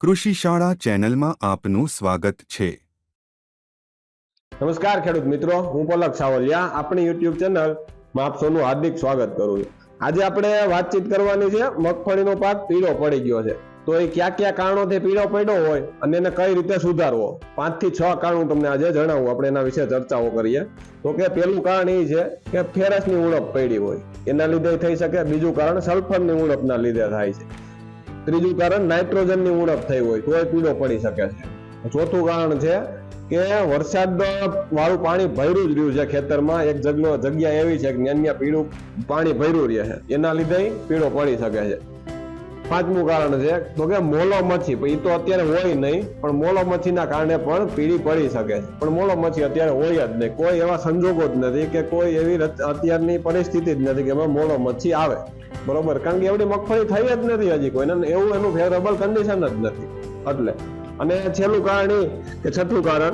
કૃષિ શાળા ચેનલમાં આપનું સ્વાગત છે. નમસ્કાર ખેડૂત મિત્રો, હું પલક સાવલિયા, આપણી યુટ્યુબ ચેનલમાં આપ સૌનું હાર્દિક સ્વાગત કરું છું. આજે આપણે વાતચીત કરવાની છે, મગફળીનો પાક પીળો પડી ગયો છે. તો એ કયા કયા કારણોથી પીળો પડ્યો હોય અને એને કઈ રીતે સુધારવો? પાંચથી છ કારણ હું તમને આજે જણાવું, આપણે એના વિશે ચર્ચાઓ કરીએ. તો કે પેલું કારણ એ છે કે ફેરસની ઉણપ પડી હોય. એના લીધે થઈ શકે, બીજું કારણ સલ્ફરની ઉણપના લીધે થાય છે. ત્રીજું કારણ નાઇટ્રોજનની ઉણપ થઈ હોય, તો એ પીળો પડી શકે છે. ચોથું કારણ છે કે વરસાદ વાળું પાણી ભર્યું જ રહ્યું છે ખેતરમાં. એક જગ્યા જગ્યા એવી છે કે ત્યાં ત્યાં પીળું પાણી ભર્યું રહે છે. એના લીધે પીળો પડી શકે છે. પાંચમું કારણ છે, તો કે મોલો મચ્છી એ તો અત્યારે હોય નહીં, પણ મોલો મચ્છીના કારણે પણ પીળી પડી શકે છે. પણ મોલો મચ્છી અત્યારે હોય જ નહીં. કોઈ એવા સંજોગો જ નથી કે કોઈ એવી અત્યારની પરિસ્થિતિ જ નથી કે એમાં મોલો મચ્છી આવે. બરોબર? કારણ કે એવડી મગફળી થઈ જ નથી હજી કોઈ. એવું એનું ફેવરેબલ કન્ડિશન જ નથી. એટલે. અને છેલ્લું કારણ કે છઠ્ઠું કારણ,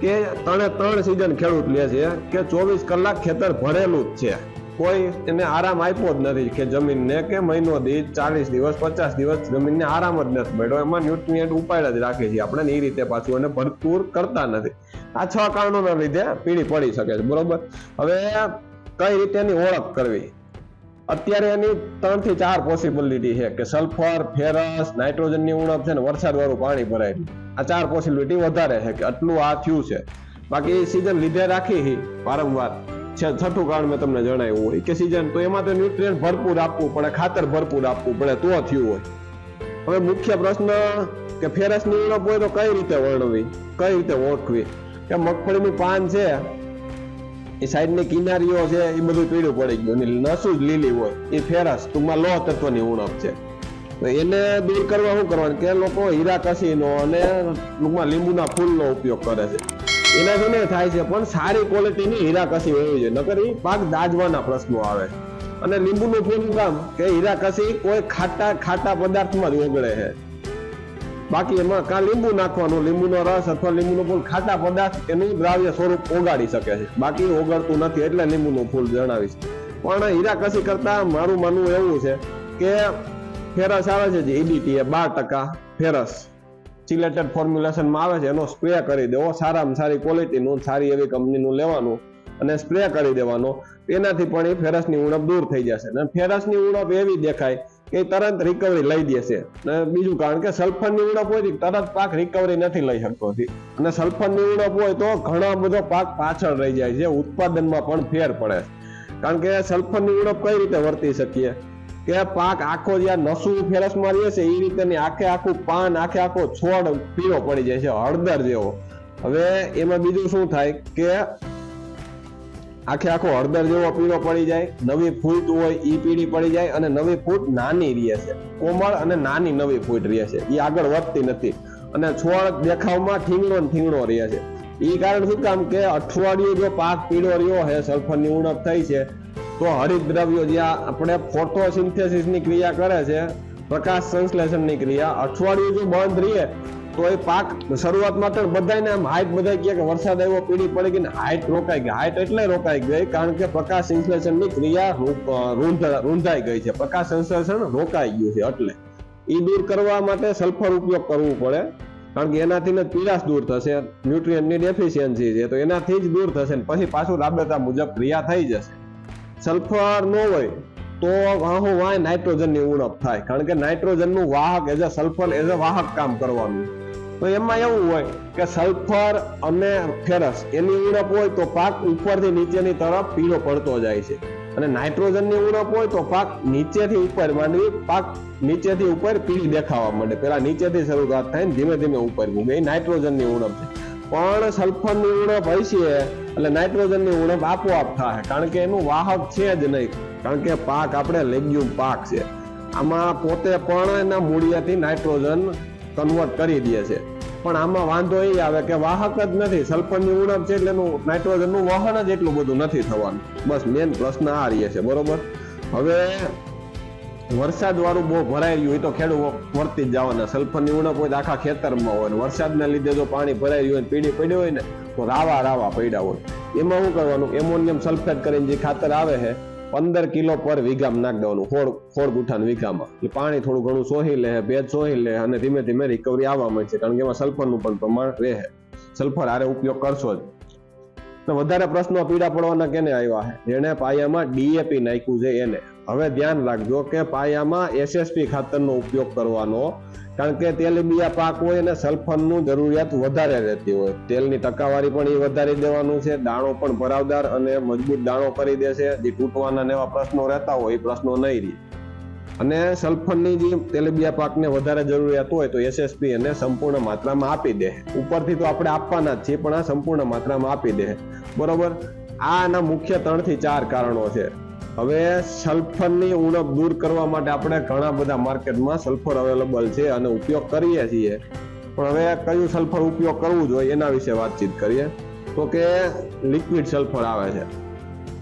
કે ત્રણે ત્રણ સિઝન ખેડૂત લે છે, કે ચોવીસ કલાક ખેતર ભરેલું જ છે. કોઈ એને આરામ આપ્યો જ નથી કે જમીનને કે મહિનો દીઠ ચાલીસ દિવસ, પચાસ દિવસ જમીનને આરામ જ નથી મળ્યો. એમાં ન્યુટ્રિયન્ટ ઉપાડ જ રાખીએ છે આપણે એ રીતે પાછું એને ભરપૂર કરતા નથી. આ છ કારણોના લીધે પીળી પડી શકે છે, બરોબર? હવે કઈ રીતે એની ઓળખ કરવી? અત્યારે એની ત્રણથી ચાર પોસિબિલિટી છે કે સલ્ફર ફેરસ નાઇટ્રોજનની ઉણપ છે ને વરસાદ વાળું પાણી ભરાય આ ચાર પોસિબિલિટી વધારે છે કે આટલું આ થયું છે. બાકી સિઝન લીધે રાખી વારંવાર. છઠ્ઠું કારણ મેં તમને જણાવ્યું હોય કે સિઝન તો એમાં તો ન્યુટ્રિયન્ટ ભરપૂર આપવું પડે, ખાતર ભરપૂર આપવું પડે, તો થયું હોય. હવે મુખ્ય પ્રશ્ન કે ફેરસની ઉણપ હોય તો કઈ રીતે વર્ણવી? કઈ રીતે ઓળખવી? કે મગફળીનું પાન છે, એ સાઈડની કિનારીઓ છે, એ બધું પીળું પડી ગયું નસું જ લીલી હોય, એ ફેરસ, ટૂંકમાં લોહ તત્વની ઉણપ છે. તો એને દૂર કરવા શું કરવાનું? કે લોકો હીરા કસીનો અને ટૂંકમાં લીંબુના ફૂલનો ઉપયોગ કરે છે. એનાથી ને થાય છે, પણ સારી ક્વોલિટીની હીરા કસી હોવી જોઈએ. નકર એ પાક દાજવાના પ્રશ્નો આવે. અને લીંબુનું ફૂલ કામ કે હીરા કસી કોઈ ખાટા ખાટા પદાર્થમાં જ ઓગળે છે. બાકી એમાં કાં લીંબુ નાખવાનું, લીંબુનો રસ અથવા લીંબુનો ફૂલ ખાટા પદાર્થ, એનું દ્રાવ્ય સ્વરૂપ ઓગાળી શકે છે. બાકી ઓગળતું નથી એટલે લીંબુનું ફૂલ જણાવીશ. પણ હીરા કસી કરતા મારું માનવું એવું છે કે ફેરસ આવે છે જે ઈડીટી એ બાર ટકા ફેરસ. ચિલેટેડ ફોર્મ્યુલેશનમાં આવે છે, એનો સ્પ્રે કરી દેવો. સારામાં સારી ક્વોલિટીનું સારી એવી કંપનીનું લેવાનું અને સ્પ્રે કરી દેવાનો. એનાથી પણ એ ફેરસની ઉણપ દૂર થઈ જશે. અને ફેરસની ઉણપ એવી દેખાય કે તરત રિકવરી લઈ દેશે. અને બીજું કારણ કે સલ્ફરની ઉણપ હોય તરત પાક રિકવરી નથી લઈ શકતો અને સલ્ફરની ઉણપ હોય તો ઘણો બધો પાક પાછળ રહી જાય છે. ઉત્પાદનમાં પણ ફેર પડે કારણ કે સલ્ફરની ઉણપ કઈ રીતે વર્તી શકીએ? કે પાક આખો જ્યાં નસું ફેરસમાં રહે છે, એ રીતે આખે આખું પાન, આખે આખો છોડ પીળો પડી જાય છે, હળદર જેવો. હવે એમાં બીજું શું થાય કે આખે આખો હળદર જેવો પીળો પડી જાય, નવી ફૂટ હોય એ પીળી પડી જાય અને નવી ફૂટ નાની રહે છે. કોમળ અને નાની નવી ફૂટ રહે છે. એ આગળ વધતી નથી. અને છોડ દેખાવમાં ઠીંગણો ઠીંગણો રહે છે. એ કારણ શું કામ કે અઠવાડિયું જો પાક પીળો રહ્યો છે સલ્ફરની ઉણપ થઈ છે તો હરિત દ્રવ્યો જ્યાં આપણે ફોટોસિન્થેસિસની ક્રિયા કરે છે, પ્રકાશ સંશ્લેષણની ક્રિયા, અઠવાડિયું જો બંધ રહીએ, તો એ પાક શરૂઆતમાં તો બધાને આમ હાઈટ બધા કહે કે વરસાદ આવ્યો, પીળી પડી ગઈ ને હાઈટ રોકાઈ ગઈ. હાઈટ એટલે રોકાઈ ગઈ કારણ કે પ્રકાશ સંશ્લેષણની ક્રિયા રૂંધાઈ ગઈ છે. પ્રકાશ સંશ્લેષણ રોકાઈ ગયું છે એટલે. એ દૂર કરવા માટે સલ્ફર ઉપયોગ કરવું પડે કારણ કે એનાથી ને પીળાશ દૂર થશે ન્યુટ્રિયન્ટની ડેફિશિયન્સી છે, તો એનાથી જ દૂર થશે ને પછી પાછું રાબેતા મુજબ ક્રિયા થઈ જશે. સલ્ફર ન હોય તો વાહો વાય નાઇટ્રોજનની ઉણપ થાય. કારણ કે નાઇટ્રોજનનું વાહક as a sulphur as a વાહક કામ કરવાનું. તો એમાં એવું હોય કે સલ્ફર અને ફેરસ એની ઉણપ હોય તો પાક ઉપરથી નીચેની તરફ પીળો પડતો જાય છે. અને નાઇટ્રોજનની ઉણપ હોય તો પાક નીચેથી ઉપર, માંડવી પાક નીચેથી ઉપર પીળી દેખાવા માંડે. પેલા નીચેથી શરૂઆત થાય ધીમે ધીમે ઉપર ઘૂમે એ નાઇટ્રોજનની ઉણપ છે. પણ સલ્ફરની ઉણપ હોય છે એટલે નાઇટ્રોજનની ઉણપ આપોઆપ થાય, કારણ કે એનું વાહક છે જ નહીં. કારણ કે પાક આપણે લેગ્યુમ પાક છે. આમાં પોતે પણ એના મૂળિયાથી નાઇટ્રોજન કન્વર્ટ કરી દે છે. પણ આમાં વાંધો એ આવે કે વાહક જ નથી. સલ્ફરની ઉણપ છે એટલે એનું નાઇટ્રોજનનું વહન જ એટલું બધું નથી થવાનું. બસ મેઇન પ્રશ્ન આ રહે છે, બરોબર? હવે વરસાદ વાળું બહુ ભરાઈ રહ્યું હોય તો ખેડૂત વર્તી જ જવાના. સલ્ફરની ઉણપ હોય તો આખા ખેતરમાં હોય. ને વરસાદના લીધે જો પાણી ભરાઈ રહ્યું હોય પીડી પડ્યું હોય ને, તો રાવા રાવા પડ્યા હોય. એમાં શું કરવાનું? એમોનિયમ સલ્ફેટ કરીને જે ખાતર આવે છે, પંદર કિલો પર વીઘામાં નાખી દેવાનું. ખોળ ખોળ ગુઠાન વીઘામાં. એટલે પાણી થોડું ઘણું સોહી લે, ભેજ સોહી લે અને ધીમે ધીમે રિકવરી આવવા મળશે કારણ કે એમાં સલ્ફરનું પણ પ્રમાણ રહે સલ્ફર આરે ઉપયોગ કરશો જ. વધારે પ્રશ્નો પીડા પડવાના કેને આવ્યા છે જેને પાયામાં ડીએપી નાખ્યું છે એને. હવે ધ્યાન રાખજો કે પાયામાં એસએસપી ખાતરનો ઉપયોગ કરવાનો, કારણ કે તેલીબિયા પાક હોય અને સલ્ફરનું જરૂરિયાત વધારે રહેતી હોય. તેલની ટકાવારી પણ એ વધારી દેવાનું છે, દાણો પણ ભરાવદાર અને મજબૂત દાણો કરી દેશે. જે તૂટવાના એવા પ્રશ્નો રહેતા હોય, એ પ્રશ્નો નહીં રહે. અને સલ્ફરની જે તેલીબિયા પાકને વધારે જરૂરિયાત હોય તો એસએસપી એને સંપૂર્ણ માત્રામાં આપી દે. ઉપરથી તો આપણે આપવાના જ છીએ, પણ આ સંપૂર્ણ માત્રામાં આપી દે. બરોબર? આના મુખ્ય ત્રણથી ચાર કારણો છે. હવે સલ્ફરની ઉણપ દૂર કરવા માટે આપણે ઘણા બધા માર્કેટમાં સલ્ફર અવેલેબલ છે અને ઉપયોગ કરીએ છીએ. પણ હવે કયું સલ્ફર ઉપયોગ કરવું જોઈએ એના વિશે વાતચીત કરીએ. તો કે લિક્વિડ સલ્ફર આવે છે.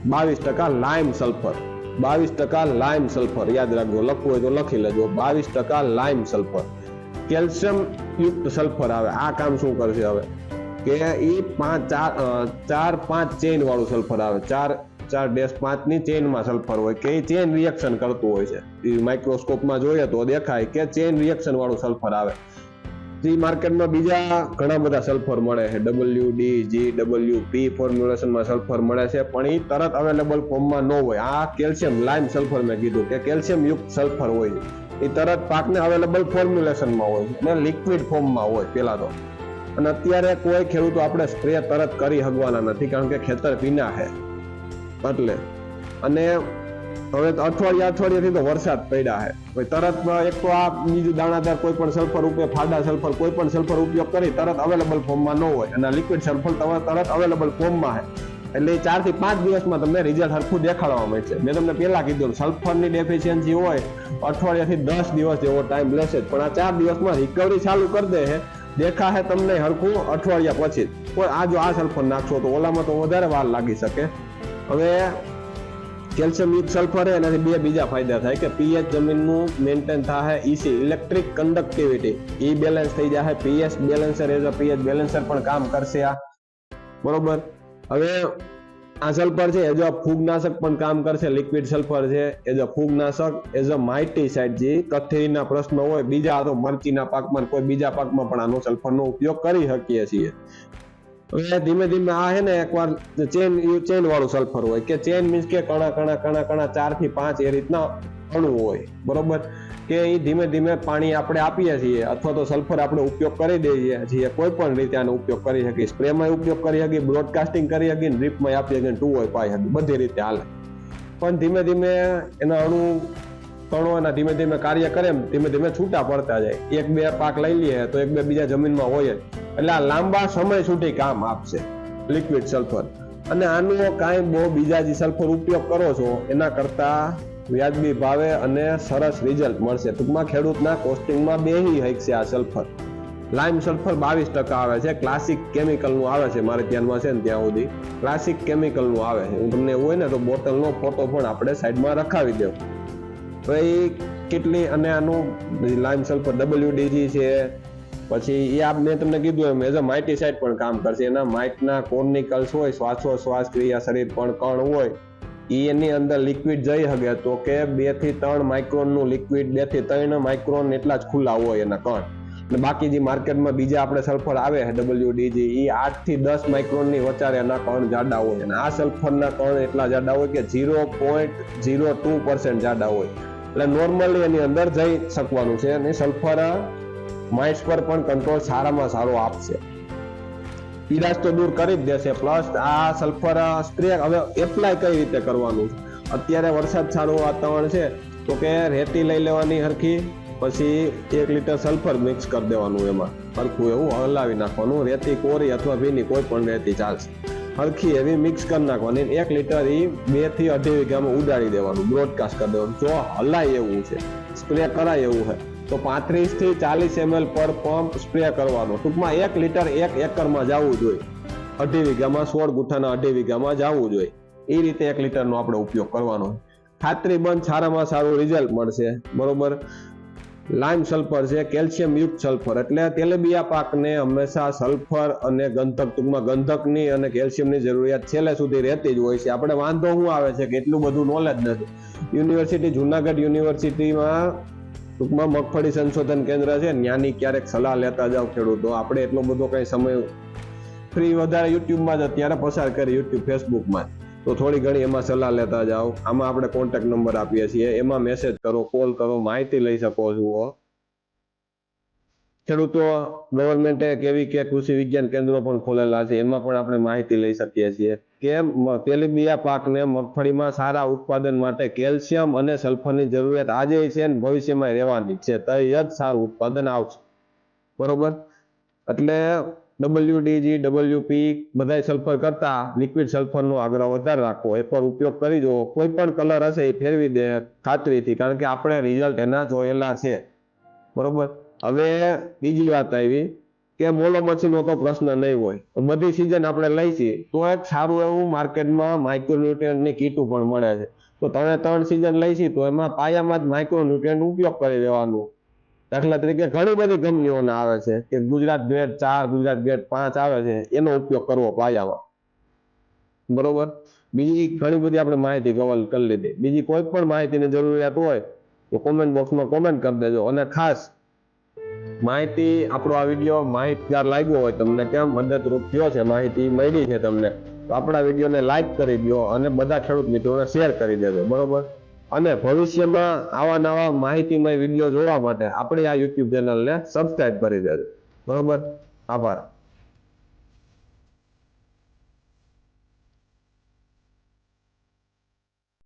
બાવીસ ટકા લાઇમ સલ્ફર બાવીસ ટકા લાઇમ સલ્ફર. યાદ રાખજો, લખવું હોય તો લખી લેજો. બાવીસ ટકા લાઇમ સલ્ફર. કેલ્શિયમ યુક્ત સલ્ફર આવે. આ કામ શું કરશે હવે? કે એ પાંચ, ચાર ચાર, પાંચ ચેઇન વાળું સલ્ફર આવે. ચાર ચાર ડેશ પાંચની ચેઇનમાં સલ્ફર હોય કે એ ચેઇન રિએક્શન કરતું હોય છે. એ માઇક્રોસ્કોપમાં જોઈએ તો દેખાય કે ચેઇન રિએક્શન વાળું સલ્ફર આવે. જે માર્કેટમાં બીજા ઘણા બધા સલ્ફર મળે છે. W D G W P ફોર્મ્યુલેશનમાં sulphur મળે છે, પણ એ તરત અવેલેબલ ફોર્મમાં ન હોય. આ કેલ્શિયમ લાઇમ સલ્ફર મેં કીધું કે કેલ્શિયમ યુક્ત સલ્ફર હોય એ તરત પાકને અવેલેબલ ફોર્મ્યુલેશનમાં હોય અને લિક્વિડ ફોર્મમાં હોય પેલા તો. અને અત્યારે કોઈ ખેડૂતો આપણે સ્પ્રે તરત કરી હગવાના નથી, કારણ કે ખેતર પીના છે. એટલે અને હવે અઠવાડિયા અઠવાડિયાથી તો વરસાદ પડ્યા છે. તરત એક તો આ બીજું દાણાદાર કોઈ પણ સલ્ફર ઉપયોગ ફાડા સલ્ફર કોઈ પણ સલ્ફર ઉપયોગ કરી તરત અવેલેબલ ફોર્મમાં ન હોય અને લિક્વિડ સલ્ફર તરત અવેલેબલ ફોર્મમાં છે. એટલે ચારથી પાંચ દિવસમાં તમને રિઝલ્ટ હરખું દેખાડવા મળશે. મેં તમને પહેલા કીધું સલ્ફરની ડેફિશિયન્સી હોય, અઠવાડિયાથી દસ દિવસ જેવો ટાઈમ લેશે પણ આ ચાર દિવસમાં રિકવરી ચાલુ કરી દે છે. દેખાશે તમને હરખું અઠવાડિયા પછી. પણ આ જો આ સલ્ફર નાખશો તો ઓલામાં તો વધારે વાર લાગી શકે. હવે કેલ્શિયમ યુક્ત સલ્ફર એનાથી બે બીજા ફાયદા થાય કે પીએચ જમીનનું મેન્ટેન થાય ઈસી ઇલેક્ટ્રિક કન્ડક્ટિવિટી ઈ બેલેન્સ થઈ જાય, pH balancer as a pH balancer પણ કામ કરશે આ. બરોબર? હવે આ સલ્ફર છે એઝ અ ફૂગનાશક પણ કામ કરશે લિક્વિડ સલ્ફર છે એઝ અ ફૂગનાશક એઝ અ માઇટીસાઇડ જે કથેરીના પ્રશ્નો હોય, બીજા તો મરચીના પાકમાં કોઈ બીજા પાકમાં પણ આનો સલ્ફરનો ઉપયોગ કરી શકીએ છીએ. હવે ધીમે ધીમે આ છે ને એકવાર ચેન ચેન વાળું સલ્ફર હોય. કે ચેન મીન્સ કે કણા કણા કણા કણા, ચારથી પાંચ એ રીતના અણુ હોય. બરોબર? કે એ ધીમે ધીમે પાણી આપણે આપીએ છીએ અથવા તો સલ્ફર આપણે ઉપયોગ કરી દઈએ છીએ. કોઈ પણ રીતે આનો ઉપયોગ કરી શકીએ. સ્પ્રેમાં ઉપયોગ કરી શકીએ બ્રોડકાસ્ટિંગ કરી શકીએ ડ્રીપમાં આપી શકીએ ટુ હોય પાઈ શકીએ. બધી રીતે હાલે. પણ ધીમે ધીમે એના અણુ કણો એના ધીમે ધીમે કાર્ય કરે એમ, ધીમે ધીમે છૂટા પડતા જાય. એક બે પાક લઈ લઈએ તો એક બે બીજા જમીનમાં હોય જ. એટલે આ લાંબા સમય સુધી કામ આપશે લિક્વિડ સલ્ફર અને આનો કાંઈ બહુ બીજા જે સલ્ફર ઉપયોગ કરો છો, એના કરતાં વ્યાજબી ભાવે અને સરસ રિઝલ્ટ મળશે. ટૂંકમાં ખેડૂતના કોસ્ટિંગમાં બેહી હકશે આ સલ્ફર લાઇમ સલ્ફર બાવીસ ટકા આવે છે. ક્લાસિક કેમિકલનું આવે છે, મારે ધ્યાનમાં છે ને ત્યાં સુધી. ક્લાસિક કેમિકલનું આવે છે. હું તમને એવું હોય ને તો બોટલનો ફોટો પણ આપણે સાઈડમાં રખાવી દઉં. તો એ કેટલી અને આનું લાઇમ સલ્ફર ડબલ્યુડીજી છે પછી એ આપ મેં તમને કીધું એમ એઝ અ માઇટીસાઇડ પણ કામ કરશે. એના માઇટના કોર્નિકલ્સ હોય શ્વાસોશ્વાસ ક્રિયા શરીર પણ કણ હોય એ એની અંદર લિક્વિડ જઈ શકે તો કે બેથી ત્રણ માઇક્રોનનું લિક્વિડ બેથી ત્રણ માઇક્રોન એટલા જ ખુલ્લા હોય એના કણ. અને બાકી જે માર્કેટમાં બીજા આપણે સલ્ફર આવે ડબલ્યુડીજી એ આઠથી દસ માઇક્રોનની વચારે એના કણ જાડા હોય. અને આ સલ્ફરના કણ એટલા જાડા હોય કે zero point zero two percent જાડા હોય. એટલે નોર્મલી એની અંદર જઈ શકવાનું છે અને સલ્ફર માઇટ્સ પર પણ કંટ્રોલ સારામાં સારો આપશે. પીડાશ તો દૂર કરી જ દેશે. પ્લસ આ સલ્ફર સ્પ્રે હવે એપ્લાય કઈ રીતે કરવાનું? અત્યારે વરસાદ સારું વાતાવરણ છે, તો કે રેતી લઈ લેવાની હરખી, પછી એક લીટર સલ્ફર મિક્સ કરી દેવાનું એમાં. હરખું એવું હલાવી નાખવાનું. રેતી કોરી અથવા ભીની કોઈ પણ રેતી ચાલશે. હરખી એવી મિક્સ કરી નાખવાની એક લીટર એ બેથી અઢી વીઘામાં ઉડાડી દેવાનું. બ્રોડકાસ્ટ કરી દેવાનું. જો હલાય એવું છે સ્પ્રે કરાય એવું છે તો પાંત્રીસથી ચાલીસ એમએલ પર પંપ સ્પ્રે કરવાનો. ટૂંકમાં એક લીટર એક એકરમાં જવું જોઈએ. અઢી વીઘામાં સોળ ગુઠાના અઢી વીઘામાં જવું જોઈએ. એ રીતે એક લીટરનો આપણે ઉપયોગ કરવાનો. ખાતરી બંધ સારામાં સારું રિઝલ્ટ મળશે. બરોબર? લાઇમ સલ્ફર છે કેલ્શિયમ યુક્ત સલ્ફર એટલે તેલબિયા પાકને હંમેશા સલ્ફર અને ગંધક, ટૂંકમાં ગંધકની અને કેલ્શિયમની જરૂરિયાત છેલ્લે સુધી રહેતી જ હોય છે. આપણે વાંધો શું આવે છે કે એટલું બધું નોલેજ નથી. યુનિવર્સિટી જુનાગઢ યુનિવર્સિટીમાં ટૂંકમાં મગફળી સંશોધન કેન્દ્ર છે ત્યાંની ક્યારેક સલાહ લેતા જાવ ખેડૂતો. આપણે એટલો બધો કઈ સમય ફ્રી વધારે યુટ્યુબમાં જ અત્યારે પસાર કરી યુટ્યુબ ફેસબુકમાં તો થોડી ઘણી એમાં સલાહ લેતા જાઓ. આમાં આપણે કોન્ટેક્ટ નંબર આપીએ છીએ. એમાં મેસેજ કરો કોલ કરો, માહિતી લઈ શકો છો. ખેડૂતો ગવર્મેન્ટે કેવી કે કૃષિ વિજ્ઞાન કેન્દ્રો પણ ખોલેલા છે. એમાં પણ આપણે માહિતી લઈ શકીએ છીએ કે તેલીબિયા પાકને મગફળીમાં સારા ઉત્પાદન માટે કેલ્શિયમ અને સલ્ફરની જરૂરિયાત આજે છે અને ભવિષ્યમાં રહેવાની છે. તૈયાર સારું ઉત્પાદન આવશે. બરોબર? એટલે ડબલ્યુડીજી ડબલ્યુપી બધા સલ્ફર કરતા લિક્વિડ સલ્ફરનો આગ્રહ વધારે રાખવો. એ પર ઉપયોગ કરી જુઓ. કોઈ પણ કલર હશે એ ફેરવી દે ખાતરીથી. કારણ કે આપણે રિઝલ્ટ એના જોયેલા છે. બરોબર? હવે બીજી વાત આવી કે મોલો મચીનો તો પ્રશ્ન નહીં હોય. બધી સિઝન આપણે લઈશી તો એક સારું એવું માર્કેટમાં માઇક્રોન્યુટ્રિયન્ટની કીટું પણ મળે છે. તો ત્રણે ત્રણ સિઝન લઈશી તો એમાં પાયામાં જ માઇક્રોન્યુટ્રિયન્ટ ઉપયોગ કરી દેવાનું. દાખલા તરીકે ઘણી બધી કંપનીઓને આવે છે કે ગુજરાત ગ્રેડ ચાર, ગુજરાત ગ્રેડ પાંચ આવે છે, એનો ઉપયોગ કરવો પાયામાં. બરોબર? બીજી ઘણી બધી આપણે માહિતી કવર કરી લીધી. બીજી કોઈ પણ માહિતીની જરૂરિયાત હોય તો કોમેન્ટ બોક્સમાં કોમેન્ટ કરી દેજો. અને ખાસ માહિતી, આપણો આ વીડિયો માહિતગાર લાગ્યો હોય તમને કેમ? મદદરૂપ થયો છે, માહિતી મળી છે તમને. તો આપણા વિડીયોને લાઈક કરી દો અને બધા ખેડૂત મિત્રોને શેર કરી દેજો, બરોબર? અને ભવિષ્યમાં આવા નવા માહિતીમય વીડિયો જોવા માટે આપણી આ યુટ્યુબ ચેનલને સબસ્ક્રાઈબ કરી દેજો, બરોબર? આભાર.